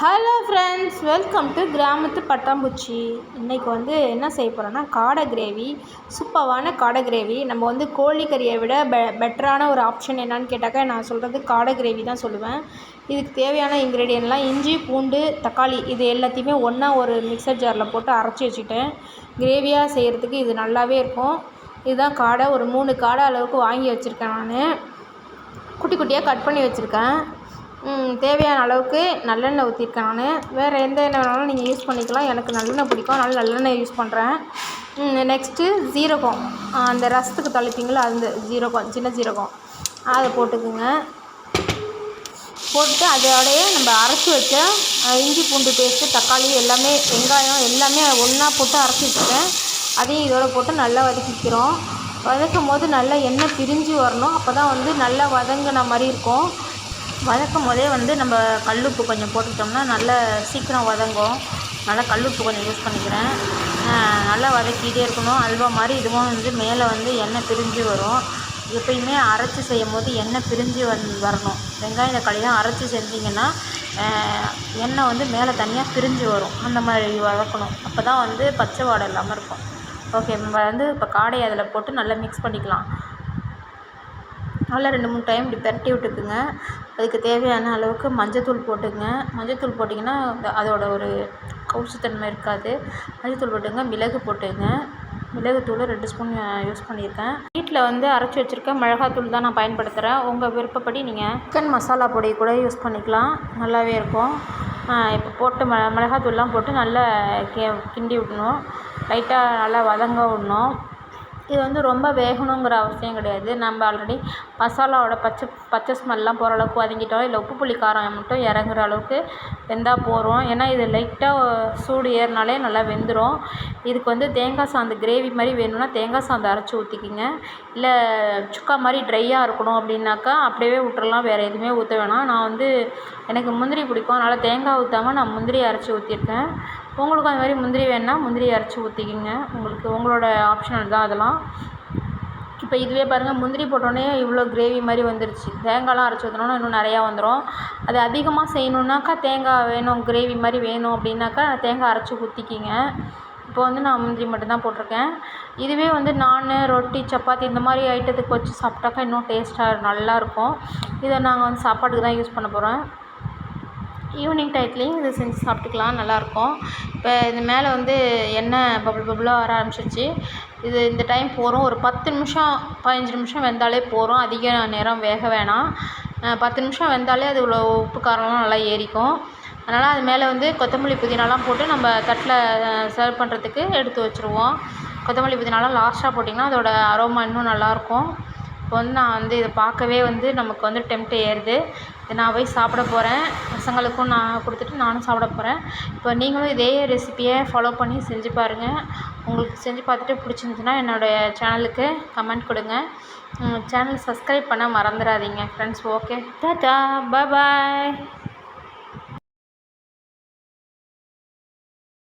Hello friends welcome to கிராமத்து பட்டாம்பூச்சி. இன்றைக்கி வந்து என்ன செய்ய போகிறோன்னா காடை கிரேவி சூப்பரான காடை கிரேவி. நம்ம வந்து கோழிக்கறியை விட பெ பெட்டரான ஒரு ஆப்ஷன் என்னன்னு கேட்டாக்கா நான் சொல்கிறது காடை கிரேவி தான் சொல்லுவேன். இதுக்கு தேவையான இன்க்ரீடியன்ட்லாம் இஞ்சி பூண்டு தக்காளி இது எல்லாத்தையுமே ஒன்றா ஒரு மிக்சர் ஜாரில் போட்டு அரைச்சி வச்சுக்கிட்டேன். கிரேவியாக செய்கிறதுக்கு இது நல்லாவே இருக்கும். இதுதான் காடை. ஒரு மூணு காடை அளவுக்கு வாங்கி வச்சுருக்கேன் நான். குட்டி குட்டியாக கட் பண்ணி வச்சுருக்கேன். தேவையான அளவுக்கு நல்லெண்ணெய் ஊற்றிருக்கேன் நான். வேறு எந்த எண்ணெய் வேணாலும் நீங்கள் யூஸ் பண்ணிக்கலாம். எனக்கு நல்லெண்ணெய் பிடிக்கும். அதனால் நல்லெண்ணெய் யூஸ் பண்ணுறேன் நெக்ஸ்ட்டு ஜீரகம் அந்த ரசத்துக்கு தாளிப்பீங்களா அந்த ஜீரகம் சின்ன ஜீரகம் அதை போட்டுக்குங்க. போட்டு அதோடய நம்ம அரைச்சி வச்ச இஞ்சி பூண்டு பேஸ்ட்டு தக்காளி எல்லாமே வெங்காயம் எல்லாமே ஒன்றா போட்டு அரைச்சி வச்சுட்டேன். அதையும் இதோடு போட்டு நல்லா வதக்கிக்கிறோம். வதக்கும் போது நல்லா எண்ணெய் பிரிஞ்சு வரணும். அப்போ தான் வந்து நல்லா வதங்கின மாதிரி இருக்கும். வதக்கும் போதே வந்து நம்ம கல்லுப்பு கொஞ்சம் போட்டுக்கிட்டோம்னா நல்லா சீக்கிரம் வதங்கும். நல்லா கல்லுப்பு கொஞ்சம் யூஸ் பண்ணிக்கிறேன். நல்லா வதக்கிட்டே இருக்கணும். அல்வா மாதிரி இதுவும் வந்து மேலே வந்து எண்ணெய் பிரிஞ்சு வரும். எப்பயுமே அரைச்சி செய்யும் போது எண்ணெய் பிரிஞ்சு வந் வரணும். வெங்காயம் தக்காளிலாம் அரைச்சி செஞ்சிங்கன்னா எண்ணெய் வந்து மேலே தனியாக பிரிஞ்சு வரும். அந்த மாதிரி வதக்கணும். அப்போ தான் வந்து பச்சை வாடை இல்லாமல் இருக்கும். ஓகே நம்ம வந்து இப்போ காடையை அதில் போட்டு நல்லா மிக்ஸ் பண்ணிக்கலாம். நல்லா ரெண்டு மூணு டைம் இப்படி பெரட்டி விட்டுக்குங்க. அதுக்கு தேவையான அளவுக்கு மஞ்சத்தூள் போட்டுக்கங்க. மஞ்சத்தூள் போட்டிங்கன்னா அதோட ஒரு கவுச்சித்தன்மை இருக்காது. மஞ்சத்தூள் போட்டுங்க மிளகு போட்டுங்க. மிளகுத்தூள் ரெண்டு ஸ்பூன் யூஸ் பண்ணியிருக்கேன். வீட்டில் வந்து அரைச்சி வச்சுருக்கேன் மிளகாத்தூள் தான் நான் பயன்படுத்துகிறேன் உங்கள் விருப்பப்படி நீங்கள் சிக்கன் மசாலா பொடி கூட யூஸ் பண்ணிக்கலாம். நல்லாவே இருக்கும். இப்போ போட்டு ம மிளகாத்தூள்லாம் போட்டு நல்லா கே கிண்டி விடணும். லைட்டாக நல்லா வதங்க விடணும். இது வந்து ரொம்ப வேகணுங்கிற அவசியம் கிடையாது. நம்ம ஆல்ரெடி மசாலாவோட பச்சை பச்சை ஸ்மெல்லாம் போகிற அளவுக்கு வதங்கிட்டோம். இல்லை உப்பு புளி காரம் மட்டும் இறங்குற அளவுக்கு வெந்தால் போதும். ஏன்னா இது லைட்டாக சூடு ஏறினாலே நல்லா வெந்துடும் இதுக்கு வந்து தேங்காய் சாந்து கிரேவி மாதிரி வேணும்னா தேங்காய் சாந்து அரைச்சி ஊற்றிக்கிங்க இல்லை சுக்கா மாதிரி ட்ரையாக இருக்கணும் அப்படின்னாக்கா அப்படியே விட்டுறலாம் வேறு எதுவுமே ஊற்ற வேணாம். நான் வந்து எனக்கு முந்திரி பிடிக்கும். அதனால் தேங்காய் ஊற்றாம நான் முந்திரி அரைச்சி ஊற்றிருக்கேன் உங்களுக்கும் அந்த மாதிரி முந்திரி வேணுன்னா முந்திரி அரைச்சி ஊற்றிக்கிங்க உங்களுக்கு உங்களோட ஆப்ஷனல் தான் அதெல்லாம். இப்போ இதுவே பாருங்கள் முந்திரி போட்டோடனே இவ்வளோ கிரேவி மாதிரி வந்துருச்சு. தேங்காய்லாம் அரைச்சி ஊற்றினோன்னா இன்னும் நிறையா வந்துடும் அது அதிகமாக செய்யணுன்னாக்கா தேங்காய் வேணும் கிரேவி மாதிரி வேணும் அப்படின்னாக்கா தேங்காய் அரைச்சி ஊற்றிக்கிங்க இப்போ வந்து நான் முந்திரி மட்டும்தான் போட்டிருக்கேன். இதுவே வந்து நான் ரொட்டி சப்பாத்தி இந்த மாதிரி ஐட்டத்துக்கு வச்சு சாப்பிட்டாக்கா இன்னும் டேஸ்ட்டாக நல்லாயிருக்கும் இதை நாங்கள் வந்து சாப்பாட்டுக்கு தான் யூஸ் பண்ண போகிறோம் ஈவினிங் டயத்துலேயும் இதை செஞ்சு சாப்பிட்டுக்கலாம் நல்லாயிருக்கும். இப்போ இது மேலே வந்து எண்ணெய் பபுள் பபுளாக வர ஆரம்பிச்சிருச்சு. இது இந்த டைம் போகிறோம். ஒரு பத்து நிமிஷம் பதினஞ்சு நிமிஷம் வெந்தாலே போதும் அதிக நேரம் வேக வேணாம். பத்து நிமிஷம் வெந்தாலே அது இவ்வளோ உப்பு காரம்லாம் நல்லா ஏறிக்கும். அதனால் அது மேலே வந்து கொத்தமல்லி புதினாலாம் போட்டு நம்ம தட்டில் சர்வ் பண்ணுறதுக்கு எடுத்து வச்சுருவோம். கொத்தமல்லி புதினாலாம் லாஸ்ட்டாக போட்டிங்கன்னா அதோட அரோமா இன்னும் நல்லாயிருக்கும். இப்போ வந்து நான் வந்து இதை பார்க்கவே வந்து நமக்கு வந்து டெம்ட் ஏறுது. நான் போய் சாப்பிட போகிறேன் பசங்களுக்கும் நான் கொடுத்துட்டு நானும் சாப்பிட போகிறேன் இப்போ நீங்களும் இதே ரெசிப்பியை ஃபாலோ பண்ணி செஞ்சு பாருங்கள் உங்களுக்கு செஞ்சு பார்த்துட்டு பிடிச்சிருந்துச்சுன்னா என்னோடய சேனலுக்கு கமெண்ட் கொடுங்க. சேனல் சப்ஸ்கிரைப் பண்ண மறந்துடாதீங்க ஃப்ரெண்ட்ஸ் ஓகே டாட்டா பாய்